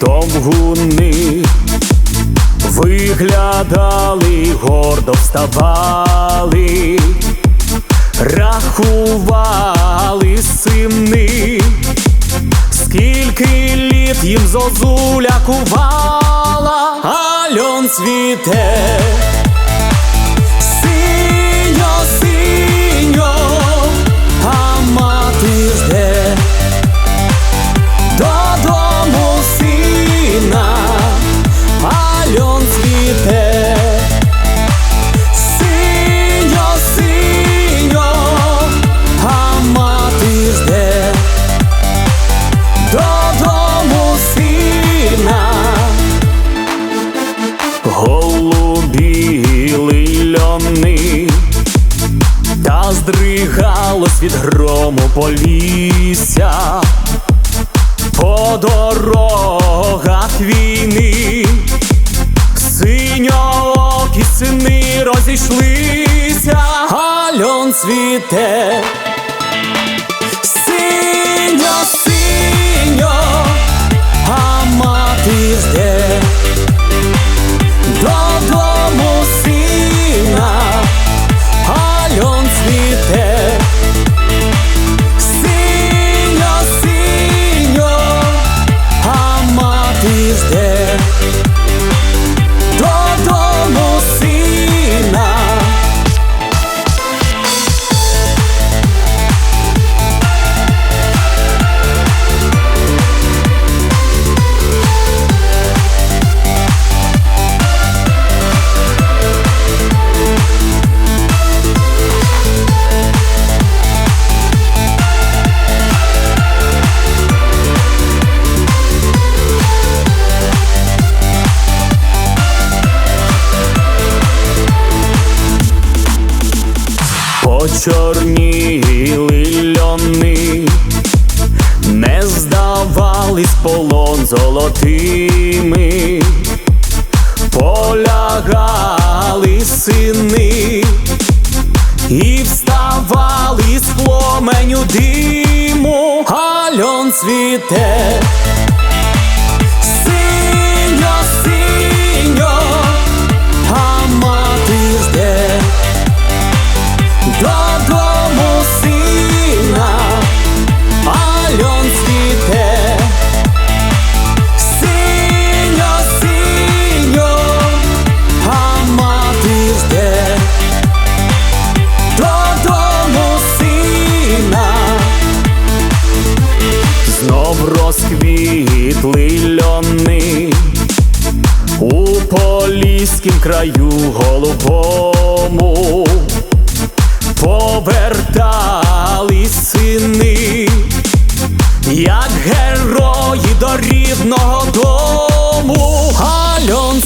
довгуни виглядали, гордо вставали, рахували сини, скільки літ їм зозуля кувала, Альон льон від грому полісся. По дорогах війни, синьоокі сини розійшлися, а льон цвіте. Синьо, синьо, а мати жде Почорніли льони, не здавались полон золотими, полягали сини і вставали з пломеню диму, а льон цвіте. Розквітли льони у поліськім краю голубому. Повертали сини, як герої до рідного дому, а льон